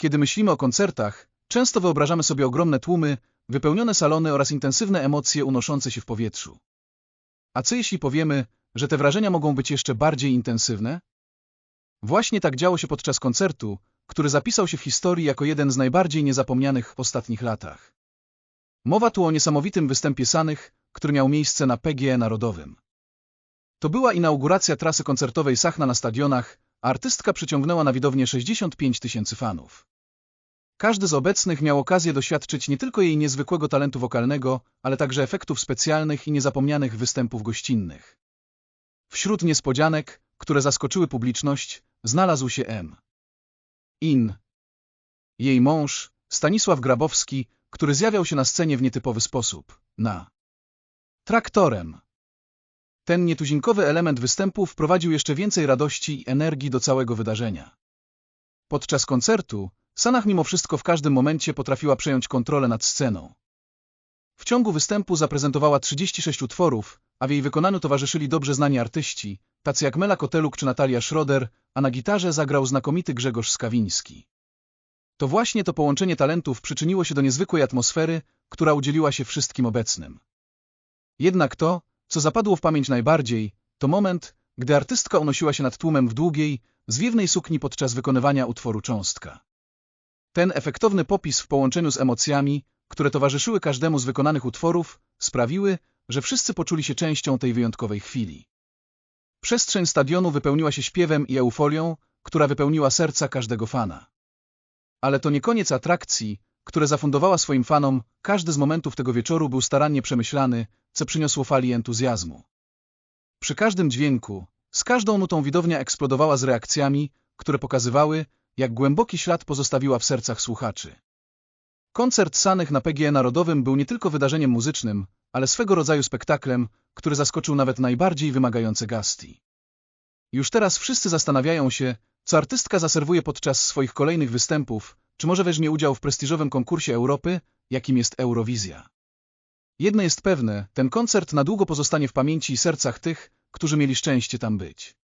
Kiedy myślimy o koncertach, często wyobrażamy sobie ogromne tłumy, wypełnione salony oraz intensywne emocje unoszące się w powietrzu. A co jeśli powiemy, że te wrażenia mogą być jeszcze bardziej intensywne? Właśnie tak działo się podczas koncertu, który zapisał się w historii jako jeden z najbardziej niezapomnianych w ostatnich latach. Mowa tu o niesamowitym występie Sanych, który miał miejsce na PGE Narodowym. To była inauguracja trasy koncertowej Sachna na stadionach, a artystka przyciągnęła na widownię 65 tysięcy fanów. Każdy z obecnych miał okazję doświadczyć nie tylko jej niezwykłego talentu wokalnego, ale także efektów specjalnych i niezapomnianych występów gościnnych. Wśród niespodzianek, które zaskoczyły publiczność, znalazł się M. In. Jej mąż, Stanisław Grabowski, który zjawiał się na scenie w nietypowy sposób, na traktorem. Ten nietuzinkowy element występu wprowadził jeszcze więcej radości i energii do całego wydarzenia. Podczas koncertu Sanach mimo wszystko w każdym momencie potrafiła przejąć kontrolę nad sceną. W ciągu występu zaprezentowała 36 utworów, a w jej wykonaniu towarzyszyli dobrze znani artyści, tacy jak Mela Koteluk czy Natalia Schroeder, a na gitarze zagrał znakomity Grzegorz Skawiński. To właśnie to połączenie talentów przyczyniło się do niezwykłej atmosfery, która udzieliła się wszystkim obecnym. Jednak to, co zapadło w pamięć najbardziej, to moment, gdy artystka unosiła się nad tłumem w długiej, zwiewnej sukni podczas wykonywania utworu cząstka. Ten efektowny popis w połączeniu z emocjami, które towarzyszyły każdemu z wykonanych utworów, sprawiły, że wszyscy poczuli się częścią tej wyjątkowej chwili. Przestrzeń stadionu wypełniła się śpiewem i euforią, która wypełniła serca każdego fana. Ale to nie koniec atrakcji, które zafundowała swoim fanom, każdy z momentów tego wieczoru był starannie przemyślany, co przyniosło fali entuzjazmu. Przy każdym dźwięku, z każdą nutą widownia eksplodowała z reakcjami, które pokazywały, jak głęboki ślad pozostawiła w sercach słuchaczy. Koncert Sanych na PGE Narodowym był nie tylko wydarzeniem muzycznym, ale swego rodzaju spektaklem, który zaskoczył nawet najbardziej wymagające gasti. Już teraz wszyscy zastanawiają się, co artystka zaserwuje podczas swoich kolejnych występów, czy może weźmie udział w prestiżowym konkursie Europy, jakim jest Eurowizja. Jedno jest pewne, ten koncert na długo pozostanie w pamięci i sercach tych, którzy mieli szczęście tam być.